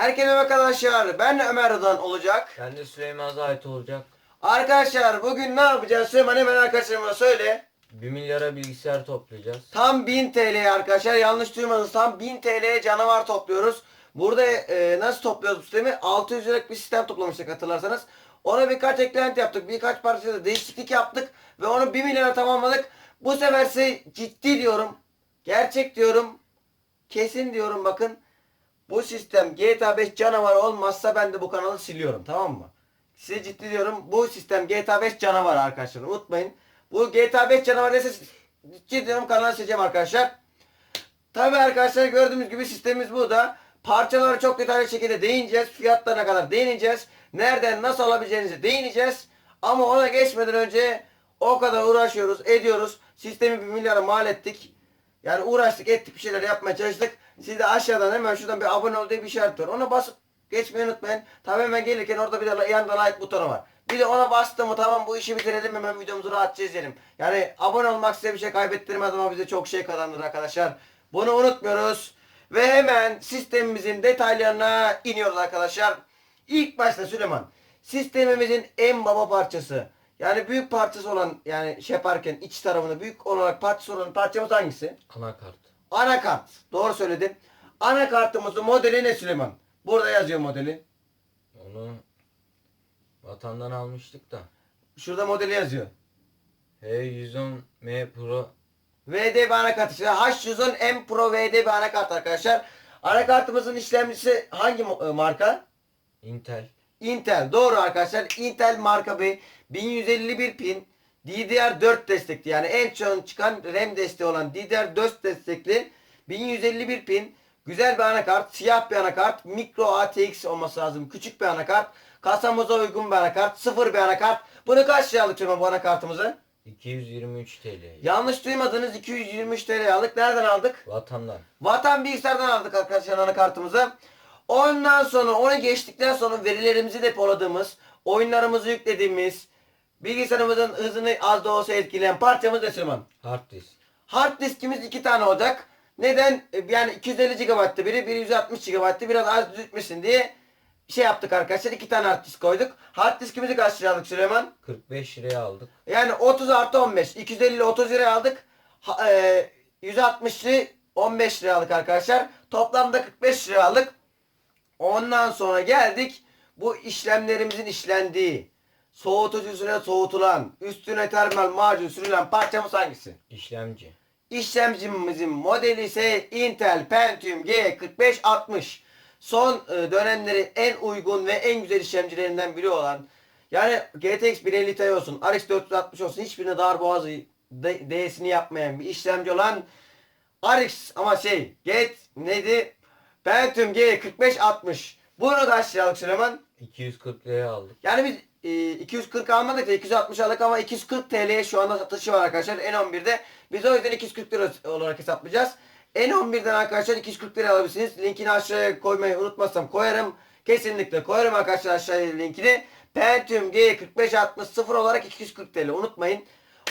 Herkese merhaba arkadaşlar. Ben Ömer Rıdan olacak. Ben de Süleyman Zahit olacak. Arkadaşlar bugün ne yapacağız? Süleyman hemen arkadaşlarıma söyle. 1 milyara bilgisayar toplayacağız. Tam 1000 TL arkadaşlar. Yanlış duymadınız. Tam 1000 TL canavar topluyoruz. Burada e, nasıl topluyoruz bu sistemi? 600 liralık bir sistem toplamıştık hatırlarsanız. Ona birkaç eklenti yaptık. Birkaç parçada değişiklik yaptık. Ve onu 1 milyara tamamladık. Bu sefer size ciddi diyorum. Gerçek diyorum. Kesin diyorum bakın. Bu sistem GTA 5 canavar olmazsa ben de bu kanalı siliyorum tamam mı? Size ciddi diyorum bu sistem GTA 5 canavar arkadaşlar unutmayın. Bu GTA 5 canavar ise ciddi diyorum kanalı sileceğim arkadaşlar. Tabi arkadaşlar gördüğünüz gibi sistemimiz bu da. Parçalara çok detaylı şekilde değineceğiz. Fiyatlarına kadar değineceğiz. Nereden nasıl alabileceğinizi değineceğiz. Ama ona geçmeden önce o kadar uğraşıyoruz, ediyoruz. Sistemi bir milyara mal ettik. Yani uğraştık, ettik bir şeyler yapmaya çalıştık. Siz de aşağıdan hemen şuradan bir abone ol diye bir işaret var. Ona basıp geçmeyi unutmayın. Tabii hemen gelirken orada bir de yanında like butonu var. Bir de ona bastım mı tamam bu işi bitirelim hemen videomuzu rahatça izleyelim. Yani abone olmak size bir şey kaybettirmez ama bize çok şey kazandırır arkadaşlar. Bunu unutmuyoruz. Ve hemen sistemimizin detaylarına iniyoruz arkadaşlar. İlk başta Süleyman. Sistemimizin en baba parçası. Yani büyük parçası olan yani şey yaparken iç tarafında büyük olarak parçası olan parçamız hangisi? Anakart. Anakart. Doğru söyledin. Anakartımızın modeli ne Süleyman? Burada yazıyor modeli. Onu vatandan almıştık da. Şurada modeli yazıyor. H110M Pro VD bir anakart işte. H110 M Pro VD bir anakart arkadaşlar. Anakartımızın işlemcisi hangi e, marka? Intel Intel. Doğru arkadaşlar. Intel marka bir 1151 pin DDR4 destekli yani en çok çıkan RAM desteği olan DDR4 destekli 1151 pin güzel bir anakart, siyah bir anakart, mikro ATX olması lazım. Küçük bir anakart. Kasamıza uygun bir anakart, sıfır bir anakart. Bunu kaç liraya aldık bu anakartımızı? 223 TL. Yanlış duymadınız 223 TL aldık. Nereden aldık? Vatandan. Vatan bilgisayardan aldık arkadaşlar anakartımızı. Ondan sonra onu geçtikten sonra verilerimizi depoladığımız, oyunlarımızı yüklediğimiz, bilgisayarımızın hızını az da olsa etkileyen parçamız da Süleyman. Hard disk. Hard diskimiz iki tane olacak. Neden? E, Yani 250 GB'tı biri, biri 160 GB'tı. Biraz az düşmesin diye şey yaptık arkadaşlar. iki tane hard disk koyduk. Hard diskimizi kaç liraya aldık Süleyman? 45 liraya aldık. Yani 30 artı 15. 250 ile 30 liraya aldık. Ha, e, 160'lı 15 liraya aldık arkadaşlar. Toplamda 45 liraya aldık. Ondan sonra geldik. Bu işlemlerimizin işlendiği, soğutucusuna soğutulan, üstüne termal macun sürülen parçamız hangisi? İşlemci. İşlemcimizin modeli ise Intel Pentium G4560. Son e, dönemlerin en uygun ve en güzel işlemcilerinden biri olan yani GTX 1050 Ti olsun, RX 460 olsun hiçbirine dar boğazı de- D'sini yapmayan bir işlemci olan RX ama şey Get neydi? Pentium G4560. Bunu kaç liralık Süleyman? 240 liraya aldık. Yani biz e, 240 almadık da 260 aldık ama 240 TL'ye şu anda satışı var arkadaşlar N11'de. Biz o yüzden 240 lira olarak hesaplayacağız. N11'den arkadaşlar 240 lira alabilirsiniz. Linkini aşağıya koymayı unutmazsam koyarım. Kesinlikle koyarım arkadaşlar aşağıya linkini. Pentium G4560 sıfır olarak 240 TL unutmayın.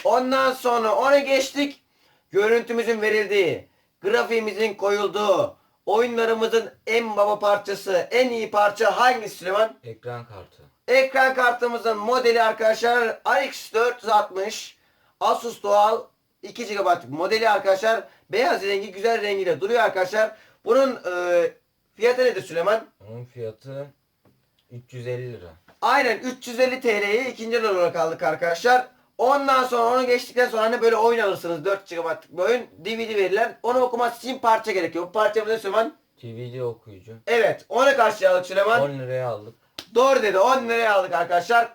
Ondan sonra onu geçtik. Görüntümüzün verildiği, grafiğimizin koyulduğu, oyunlarımızın en baba parçası, en iyi parça hangisi Süleyman? Ekran kartı. Ekran kartımızın modeli arkadaşlar RX 460 Asus Dual 2 GB modeli arkadaşlar. Beyaz rengi güzel rengiyle duruyor arkadaşlar. Bunun e, fiyatı nedir Süleyman? Onun fiyatı 350 lira. Aynen 350 TL'yi ikinci el olarak aldık arkadaşlar. Ondan sonra onu geçtikten sonra hani böyle oyun alırsınız 4 GB'lık bir oyun DVD verirler. Onu okuması için parça gerekiyor. Bu parçamız ne Süleyman? DVD okuyucu. Evet onu kaç liraya aldık Süleyman? 10 liraya aldık. Doğru dedi 10 liraya aldık arkadaşlar.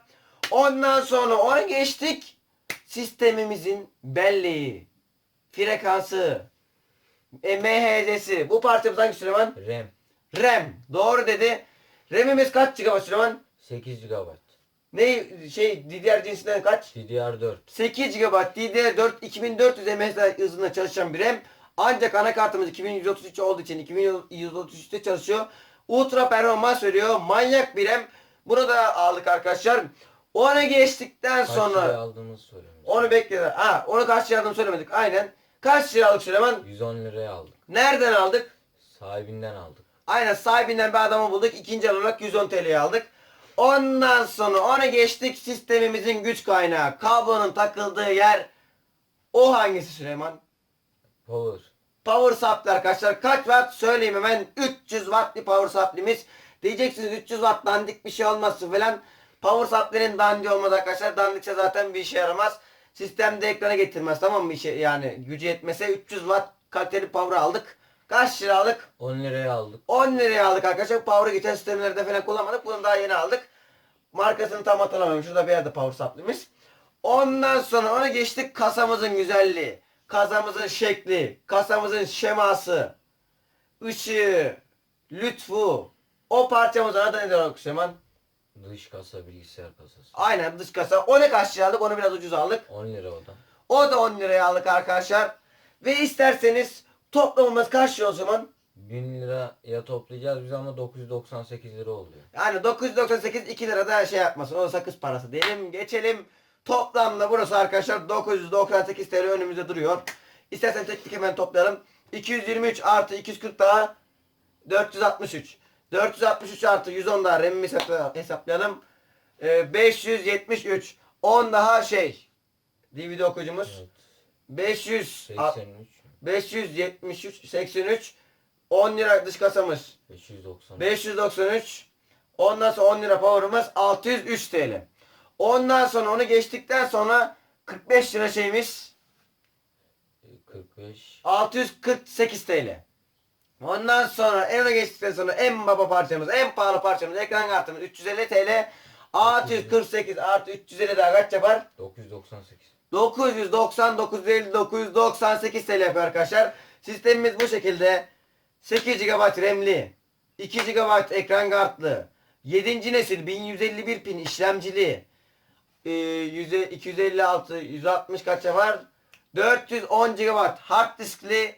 Ondan sonra ona geçtik. Sistemimizin belleği, frekansı, e, MHZ'si. Bu parçamız hangi Süleyman? RAM RAM. Doğru dedi. RAM'imiz kaç GB Süleyman? 8 GB. Ne şey DDR cinsinden kaç? DDR4. 8 GB DDR4 2400 mHz hızında çalışan bir RAM. Ancak anakartımız 2133 olduğu için 2133'te çalışıyor. Ultra performans veriyor. Manyak bir RAM. Bunu da aldık arkadaşlar. Ona geçtikten Kaç liraya sonra aldığımızı söylüyoruz. onu bekledim. Ha, onu kaç lira aldığını söylemedik. Aynen. Kaç lira aldık Süleyman? 110 liraya aldık. Nereden aldık? Sahibinden aldık. Aynen sahibinden bir adamı bulduk. İkinci olarak 110 TL'ye aldık. Ondan sonra ona geçtik sistemimizin güç kaynağı. Kablonun takıldığı yer o hangisi Süleyman? Power. Power supply arkadaşlar. Kaç watt söyleyeyim hemen. 300 watt bir power supply'miz. Diyeceksiniz 300 watt dandik bir şey olmasın falan. Power supply'nin dandiği olmaz arkadaşlar. Dandikse zaten bir işe yaramaz. Sistemde ekrana getirmez tamam mı? İşe, yani gücü yetmese 300 watt kaliteli power aldık. Kaç lira aldık? 10 liraya aldık. 10 liraya aldık arkadaşlar. Power'ı geçen sistemlerde falan kullanmadık. Bunu daha yeni aldık. Markasını tam hatırlamıyorum. Şurada bir yerde power supply'miz. Ondan sonra ona geçtik kasamızın güzelliği. Kasamızın şekli. Kasamızın şeması. ışığı. Lütfu. O parçamızın adı nedir Süleyman? Dış kasa bilgisayar kasası. Aynen dış kasa. O ne kaç lira aldık? Onu biraz ucuz aldık. 10 lira o da. O da 10 liraya aldık arkadaşlar. Ve isterseniz toplamımız kaç lira o zaman? 1000 liraya toplayacağız biz ama 998 lira oluyor. Yani 998 2 lira da şey yapmasın. O da sakız parası diyelim. Geçelim. Toplamda burası arkadaşlar 998 TL önümüzde duruyor. İstersen tek tek hemen toplayalım. 223 artı 240 daha 463. 463 artı 110 daha hesapla- hesaplayalım. Ee, 573. 10 daha şey. DVD okuyucumuz. Evet. 500 83. 573 83 10 lira dış kasamız. 590. 593. Ondan sonra 10 lira power'ımız 603 TL. Ondan sonra onu geçtikten sonra 45 lira şeyimiz 45. 648 TL. Ondan sonra en öne geçtikten sonra en baba parçamız, en pahalı parçamız, ekran kartımız 350 TL. 648 artı 350 daha kaç yapar? 998. 999 50 998 TL yapıyor arkadaşlar. Sistemimiz bu şekilde. 8 GB RAM'li, 2 GB ekran kartlı, 7. nesil 1151 pin işlemcili, e, yüze- 256 160 kaç var? 410 GB hard diskli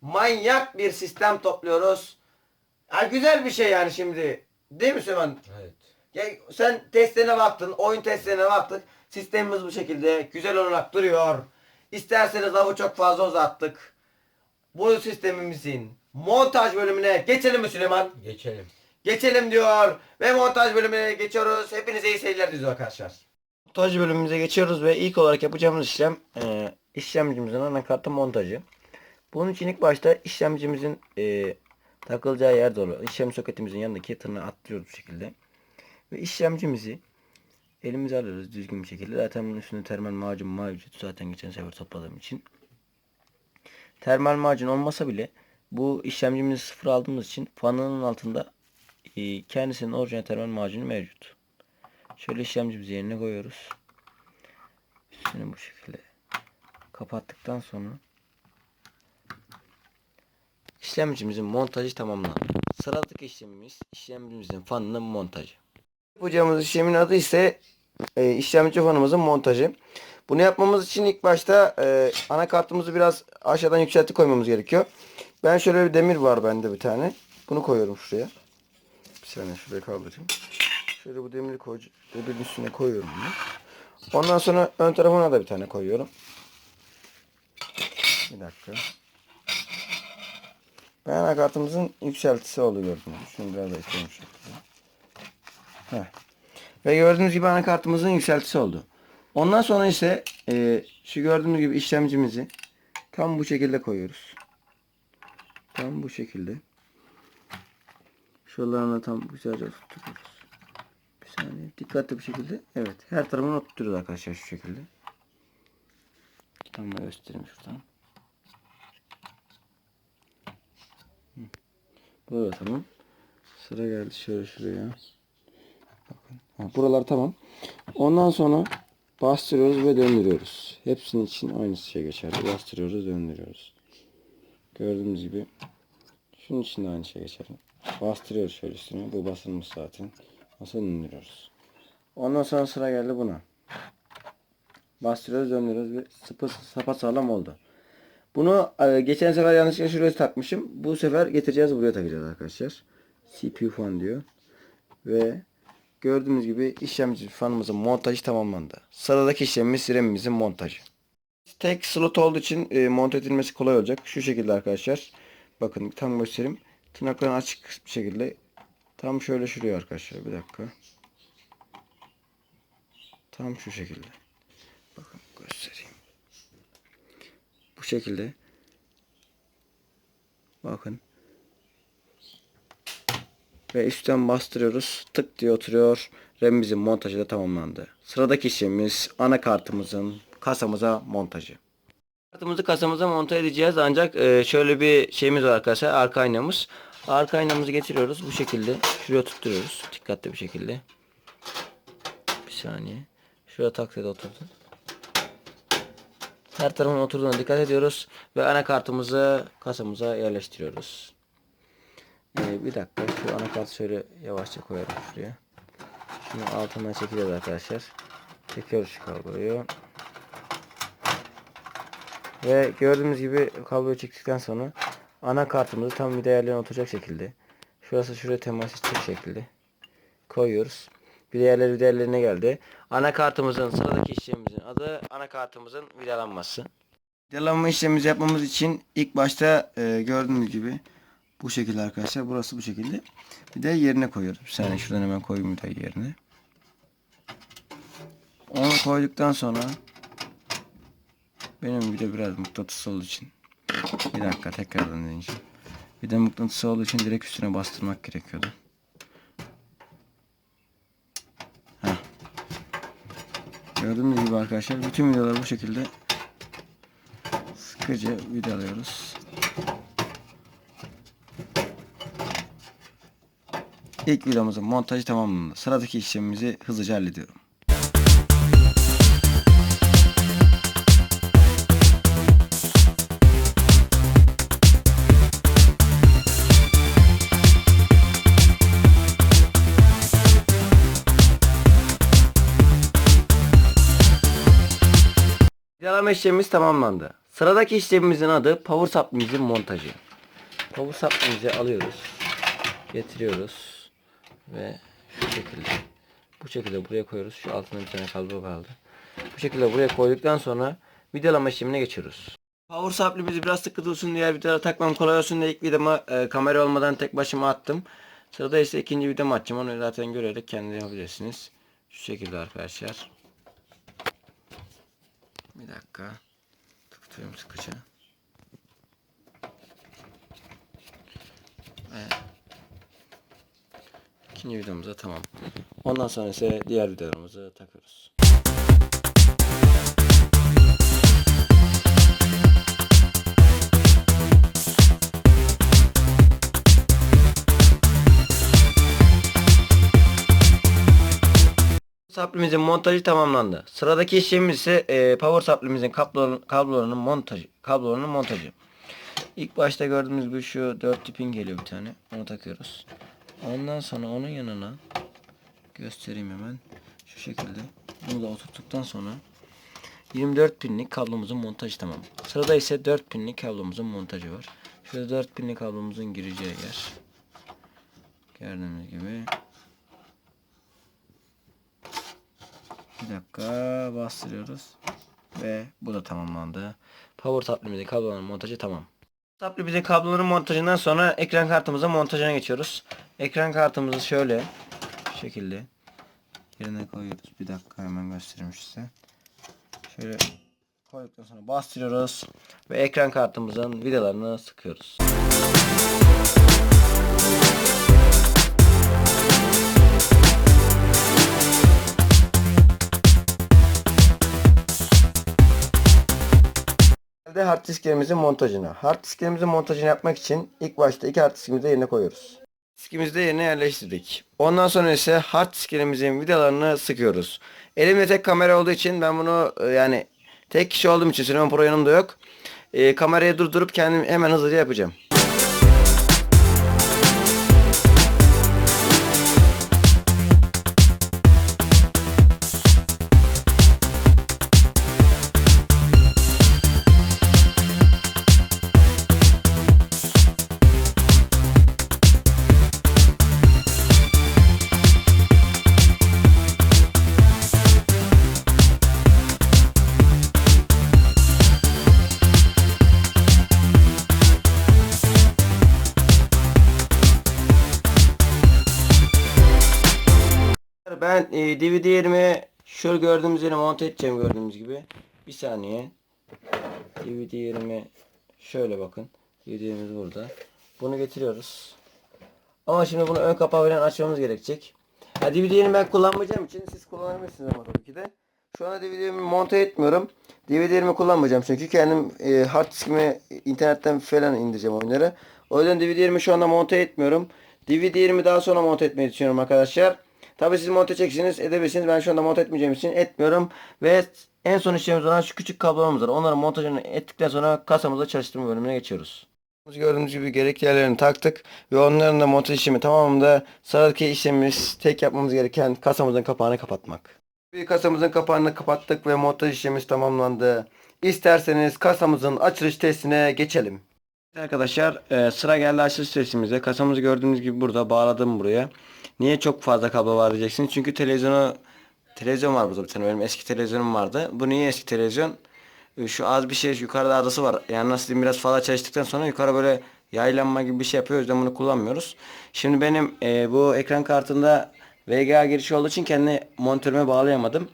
manyak bir sistem topluyoruz. Ya güzel bir şey yani şimdi. Değil mi Süleyman? Evet. Ya sen testlerine baktın, oyun testlerine baktık. Sistemimiz bu şekilde güzel olarak duruyor. İsterseniz avı çok fazla uzattık. Bu sistemimizin montaj bölümüne geçelim mi Süleyman? Geçelim. Geçelim diyor ve montaj bölümüne geçiyoruz. Hepinize iyi seyirler diliyoruz arkadaşlar. Montaj bölümümüze geçiyoruz ve ilk olarak yapacağımız işlem e, işlemcimizin anakartı montajı. Bunun için ilk başta işlemcimizin e, takılacağı yer doğru. İşlem soketimizin yanındaki tırnağı atlıyoruz bu şekilde. Ve işlemcimizi elimize alıyoruz düzgün bir şekilde. Zaten bunun üstünde termal macun mevcut. Zaten geçen sefer topladığım için. Termal macun olmasa bile bu işlemcimizi sıfır aldığımız için fanının altında e, kendisinin orijinal termal macunu mevcut. Şöyle işlemcimizi yerine koyuyoruz. Üstünü bu şekilde kapattıktan sonra işlemcimizin montajı tamamlandı. Sıradaki işlemimiz işlemcimizin fanının montajı. Yapacağımız işlemin adı ise e, işlemci fanımızın montajı. Bunu yapmamız için ilk başta e, anakartımızı biraz aşağıdan yükseltti koymamız gerekiyor. Ben şöyle bir demir var bende bir tane. Bunu koyuyorum şuraya. Bir saniye şuraya kaldırayım. Şöyle bu demiri koy, demirin üstüne koyuyorum bunu. Ondan sonra ön tarafına da bir tane koyuyorum. Bir dakika. Ben anakartımızın yükseltisi gibi. Şunu biraz da şekilde. Ve gördüğünüz gibi anakartımızın yükseltisi oldu. Ondan sonra ise e, şu gördüğünüz gibi işlemcimizi tam bu şekilde koyuyoruz. Tam bu şekilde. Şuralarına tam güzelce oturtuyoruz. Bir saniye dikkatli bir şekilde. Evet her tarafını oturtuyoruz arkadaşlar şu şekilde. Tam da göstereyim şuradan. Hı. Bu da tamam. Sıra geldi şöyle şuraya. Buralar tamam. Ondan sonra bastırıyoruz ve döndürüyoruz. Hepsinin için aynı şey geçerli. Bastırıyoruz, döndürüyoruz. Gördüğünüz gibi şunun için de aynı şey geçerli. Bastırıyoruz şöyle üstüne. Bu basılmış zaten. Nasıl döndürüyoruz. Ondan sonra sıra geldi buna. Bastırıyoruz, döndürüyoruz ve sıpı sapa sağlam oldu. Bunu e, geçen sefer yanlışlıkla şuraya takmışım. Bu sefer getireceğiz buraya takacağız arkadaşlar. CPU fan diyor. Ve gördüğünüz gibi işlemci fanımızın montajı tamamlandı. Sıradaki işlemimiz RAM'imizin montajı. Tek slot olduğu için e, monte edilmesi kolay olacak. Şu şekilde arkadaşlar. Bakın tam göstereyim. Tırnaklarını açık bir şekilde tam şöyle şuraya arkadaşlar. Bir dakika. Tam şu şekilde. Bakın göstereyim. Bu şekilde. Bakın. Ve üstten bastırıyoruz. Tık diye oturuyor. RAM'imizin montajı da tamamlandı. Sıradaki işlemimiz anakartımızın kasamıza montajı. Kartımızı kasamıza monte edeceğiz ancak e, şöyle bir şeyimiz var arkadaşlar. Arka aynamız. Arka aynamızı getiriyoruz bu şekilde. Şuraya tutturuyoruz. Dikkatli bir şekilde. Bir saniye. Şuraya takside oturdu. Her tarafın oturduğuna dikkat ediyoruz. Ve anakartımızı kasamıza yerleştiriyoruz. Ee, bir dakika şu anakartı şöyle yavaşça koyalım şuraya. Şunu altından çekeceğiz arkadaşlar. Çekiyoruz şu kabloyu. Ve gördüğünüz gibi kabloyu çektikten sonra anakartımızı tam vida yerlerine oturacak şekilde. Şurası şuraya temas edecek şekilde koyuyoruz. Bir yerleri vida yerlerine geldi. Anakartımızın sıradaki işlemimizin adı anakartımızın vidalanması. Vidalanma işlemimizi yapmamız için ilk başta e, gördüğünüz gibi bu şekilde arkadaşlar. Burası bu şekilde. Bir de yerine koyuyoruz. Bir saniye şuradan hemen koyayım de yerine. Onu koyduktan sonra benim bir de biraz mıknatıs olduğu için bir dakika tekrardan deneyeceğim. Bir de mıknatıs olduğu için direkt üstüne bastırmak gerekiyordu. Heh. Gördüğünüz gibi arkadaşlar bütün vidaları bu şekilde sıkıca vidalıyoruz. İlk videomuzun montajı tamamlandı. Sıradaki işlemimizi hızlıca hallediyorum. Vidalama işlemimiz tamamlandı. Sıradaki işlemimizin adı power supply'mizin montajı. Power supply'mizi alıyoruz. Getiriyoruz. Ve şu şekilde. Bu şekilde buraya koyuyoruz. Şu altında bir tane kablo kaldı. Bu şekilde buraya koyduktan sonra vidalama işlemine geçiyoruz. Power supply'mizi biraz sıkı dursun diğer vidalara takmam kolay olsun diye ilk vidama e, kamera olmadan tek başıma attım. Sırada ise ikinci vidamı açacağım. Onu zaten görerek kendi yapabilirsiniz. Şu şekilde arkadaşlar. Bir dakika. Tutuyorum sıkıca. Ve ikinci videomuz da tamam. Ondan sonra ise diğer videolarımızı takıyoruz. Supply'mizin montajı tamamlandı. Sıradaki işlemimiz ise e, power supply'mizin kablo, kablolarının montajı. Kablolarının montajı. İlk başta gördüğümüz gibi şu 4 pin geliyor bir tane. Onu takıyoruz. Ondan sonra onun yanına göstereyim hemen. Şu şekilde. Bunu da oturttuktan sonra 24 pinlik kablomuzun montajı tamam. Sırada ise 4 pinlik kablomuzun montajı var. Şurada 4 pinlik kablomuzun gireceği yer. Gördüğünüz gibi. Bir dakika bastırıyoruz. Ve bu da tamamlandı. Power supply'mizin kabloların montajı tamam. Supply'mizin kabloların montajından sonra ekran kartımızın montajına geçiyoruz. Ekran kartımızı şöyle şu şekilde yerine koyuyoruz. Bir dakika hemen göstereyim size. Şöyle koyduktan sonra bastırıyoruz ve ekran kartımızın vidalarını sıkıyoruz. Geldi hard disklerimizin montajına. Hard disklerimizin montajını yapmak için ilk başta iki hard diskimizi yerine koyuyoruz. Diskimizi de yerine yerleştirdik. Ondan sonra ise hard disklerimizin vidalarını sıkıyoruz. Elimde tek kamera olduğu için ben bunu e, yani tek kişi olduğum için Süleyman Pro yanımda yok. E, kamerayı durdurup kendim hemen hızlıca yapacağım. E, DVD yerime şöyle gördüğümüz yere monte edeceğim gördüğünüz gibi. Bir saniye. DVD yerime şöyle bakın. DVD burada. Bunu getiriyoruz. Ama şimdi bunu ön kapağı falan açmamız gerekecek. Ha, DVD yerimi ben kullanmayacağım için siz kullanabilirsiniz ama tabii ki de. Şu anda DVD yerimi monte etmiyorum. DVD yerimi kullanmayacağım çünkü kendim e, hard diskimi internetten falan indireceğim oyunları. O yüzden DVD yerimi şu anda monte etmiyorum. DVD yerimi daha sonra monte etmeyi düşünüyorum arkadaşlar. Tabi siz monte edeceksiniz edebilirsiniz. Ben şu anda monte etmeyeceğim için etmiyorum. Ve en son işlemimiz olan şu küçük kablolarımız var. Onların montajını ettikten sonra kasamızda çalıştırma bölümüne geçiyoruz. Gördüğünüz gibi gerekli yerlerini taktık ve onların da montaj işlemi tamamında sıradaki işlemimiz tek yapmamız gereken kasamızın kapağını kapatmak. Bir kasamızın kapağını kapattık ve montaj işlemimiz tamamlandı. İsterseniz kasamızın açılış testine geçelim. Arkadaşlar e, sıra geldi açılış testimize. Kasamızı gördüğünüz gibi burada bağladım buraya. Niye çok fazla kablo var diyeceksiniz. Çünkü televizyonu televizyon var burada bir tane benim eski televizyonum vardı. Bu niye eski televizyon? E, Şu az bir şey yukarıda adası var. Yani nasıl diyeyim biraz fazla çalıştıktan sonra yukarı böyle yaylanma gibi bir şey yapıyor. O yüzden bunu kullanmıyoruz. Şimdi benim e, bu ekran kartında VGA girişi olduğu için kendi monitörüme bağlayamadım.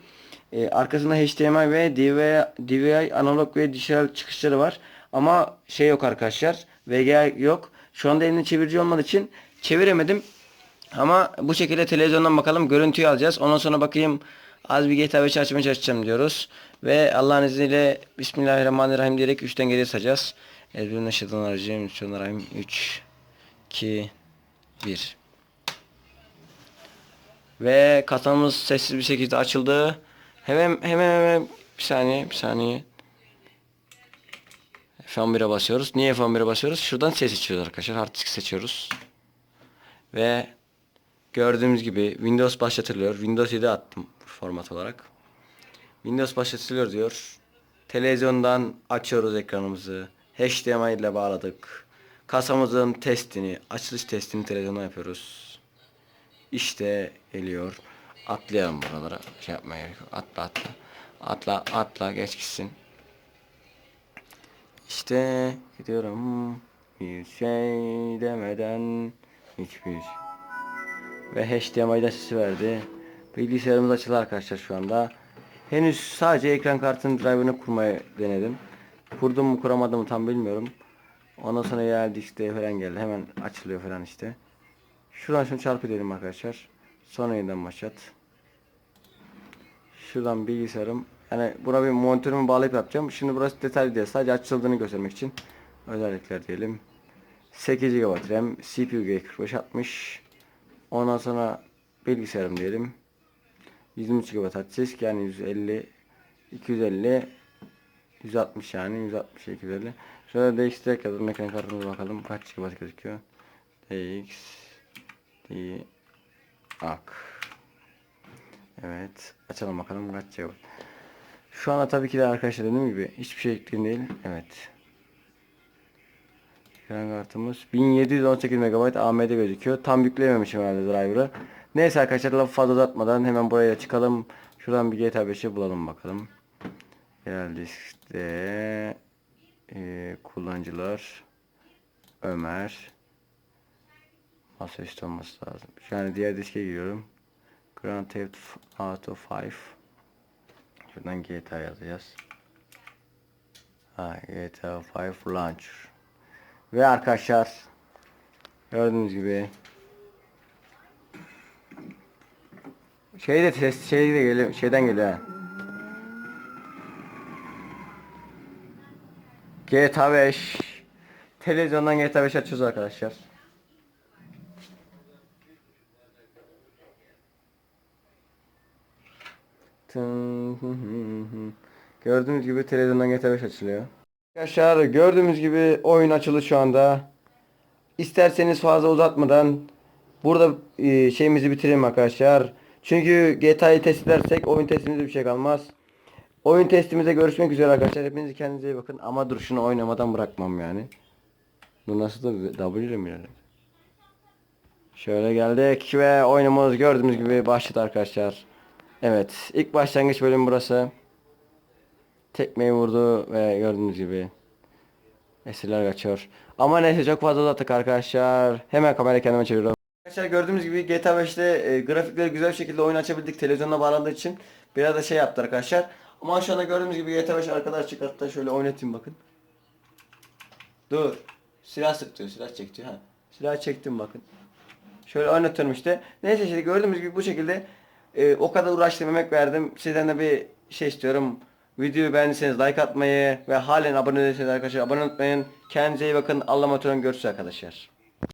E, arkasında HDMI ve DVI, DVI analog ve dijital çıkışları var. Ama şey yok arkadaşlar. VGA yok. Şu anda elimde çevirici olmadığı için çeviremedim. Ama bu şekilde televizyondan bakalım görüntüyü alacağız. Ondan sonra bakayım az bir GTA 5 açmaya çalışacağım diyoruz. Ve Allah'ın izniyle Bismillahirrahmanirrahim diyerek 3'ten geriye sayacağız. Elbirine şeytan arayacağım. Bismillahirrahmanirrahim. 3 2 1 Ve kasamız sessiz bir şekilde açıldı. Hemen hemen hemen bir saniye bir saniye. F11'e basıyoruz. Niye F11'e basıyoruz? Şuradan ses seçiyoruz arkadaşlar. Hard disk seçiyoruz. Ve gördüğümüz gibi Windows başlatılıyor. Windows 7 attım format olarak. Windows başlatılıyor diyor. Televizyondan açıyoruz ekranımızı. HDMI ile bağladık. Kasamızın testini, açılış testini televizyona yapıyoruz. İşte geliyor. Atlayalım buralara. Şey yapmaya gerek yok. Atla atla. Atla atla geç gitsin. İşte gidiyorum. Bir şey demeden hiçbir ve HDMI'den sesi verdi. Bilgisayarımız açıldı arkadaşlar şu anda. Henüz sadece ekran kartının driver'ını kurmayı denedim. Kurdum mu kuramadım mı tam bilmiyorum. Ondan sonra yer diskte falan geldi. Hemen açılıyor falan işte. Şuradan şunu çarpı dedim arkadaşlar. Sonra yeniden başlat. Şuradan bilgisayarım. Yani buna bir monitörümü bağlayıp yapacağım. Şimdi burası detaylı değil. Sadece açıldığını göstermek için. Özellikler diyelim. 8 GB RAM, CPU G4560. Ondan sonra bilgisayarım diyelim. 123 GB hard disk yani 150 250 160 yani 160 250. Şöyle değiştirerek yazalım ekran kartımıza bakalım kaç GB gözüküyor. DX D AK Evet açalım bakalım kaç GB. Şu anda tabii ki de arkadaşlar dediğim gibi hiçbir şey ekleyin değil. Evet. Ekran kartımız 1718 MB AMD gözüküyor. Tam yüklememişim herhalde driver'ı. Neyse arkadaşlar lafı fazla uzatmadan hemen buraya çıkalım. Şuradan bir GTA 5'i bulalım bakalım. Genel diskte e, kullanıcılar Ömer Masaüstü olması lazım. Yani diğer diske giriyorum. Grand Theft Auto 5 Şuradan GTA yazacağız. Ha, GTA 5 Launcher. Ve arkadaşlar gördüğünüz gibi şey de ses şey de geliyor şeyden geliyor. GTA 5 televizyondan GTA 5 açıyoruz arkadaşlar. Gördüğünüz gibi televizyondan GTA 5 açılıyor. Arkadaşlar gördüğümüz gibi oyun açıldı şu anda. İsterseniz fazla uzatmadan burada e, şeyimizi bitirelim arkadaşlar. Çünkü GTA'yı test edersek oyun testimizde bir şey kalmaz. Oyun testimizde görüşmek üzere arkadaşlar. Hepinize kendinize iyi bakın. Ama dur şunu oynamadan bırakmam yani. Bu nasıl da W ile mi ilerledi? Şöyle geldik ve oyunumuz gördüğümüz gibi başladı arkadaşlar. Evet ilk başlangıç bölüm burası. Tekmeyi vurdu ve gördüğünüz gibi esirler kaçıyor. Ama neyse çok fazla uzattık arkadaşlar. Hemen kamerayı kendime çeviriyorum. Arkadaşlar gördüğümüz gibi GTA 5'te e, grafikleri güzel bir şekilde oyun açabildik televizyona bağlandığı için biraz da şey yaptı arkadaşlar. Ama şu anda gördüğümüz gibi GTA 5 arkadaş çıkarttı şöyle oynatayım bakın. Dur. Silah sık diyor silah çek diyor ha. Silah çektim bakın. Şöyle oynatıyorum işte. Neyse işte gördüğümüz gibi bu şekilde e, o kadar uğraştım emek verdim. Sizden de bir şey istiyorum. Videoyu beğendiyseniz like atmayı ve halen abone değilseniz arkadaşlar abone unutmayın. Kendinize iyi bakın. Allah'a emanet olun. Görüşürüz arkadaşlar.